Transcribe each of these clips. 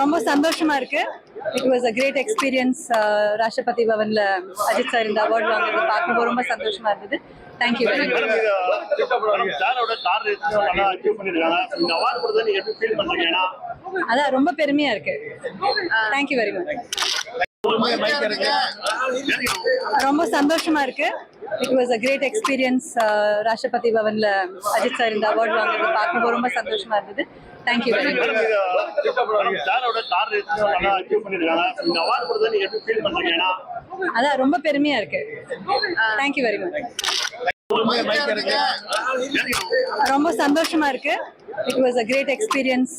ரொம்ப சந்தோஷமா இருக்கு. It was a great experience Rashtrapati பவன்ல Ajith sir இந்த அவார்ட் வாங்குறது பார்க்கும்போது ரொம்ப சந்தோஷமா இருந்தது. தேங்க்யூ வெரி மச் அதான் ரொம்ப பெருமையா இருக்கு. தேங்க்யூ வெரி மச் ரொம்ப சந்தோஷமா இருக்கு. It was a great experience Rashtrapati பவன்ல Ajith sir இந்த அவார்ட் வாங்குறது பார்க்கும்போது ரொம்ப சந்தோஷமா இருந்தது. தேங்க்யூ பண்றீங்க ஏன்னா? அதான் ரொம்ப பெருமையா இருக்கு. தேங்க்யூ வெரி மச் ரொம்ப சந்தோஷமா இருக்கு. It was a great experience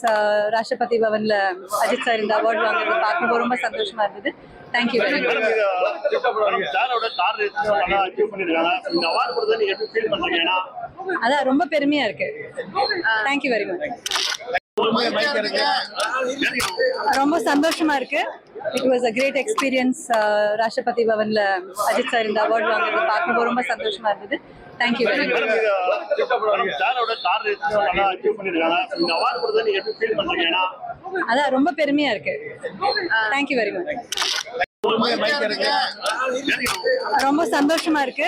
Rashtrapati பவன்ல Ajith sir இந்த அவார்ட் வாங்குறது பார்க்கும்போது ரொம்ப சந்தோஷமா இருந்தது. தேங்க்யூ வெரி மச் அதான் ரொம்ப பெருமையா இருக்கு. தேங்க்யூ வெரி மச் ரொம்ப சந்தோஷமா இருக்கு. It was a great experience Rashtrapati பவன்ல Ajith sir இந்த அவார்ட் வாங்குறது பார்க்கும்போது ரொம்ப சந்தோஷமா இருந்தது. தேங்க்யூ வெரி மச் அதான் ரொம்ப பெருமையா இருக்கு. தேங்க்யூ வெரி மச் ரொம்ப சந்தோஷமா இருக்கு.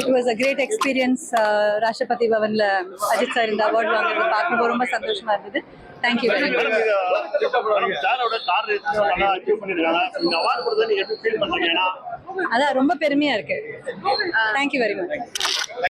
It was a great experience Rashtrapati பவன்ல Ajith sir இந்த அவார்ட் வாங்குறது பார்க்கும்போது ரொம்ப சந்தோஷமா இருந்தது. தேங்க்யூ வெரி மச் அதான் ரொம்ப பெருமையா இருக்கு. Thank you very much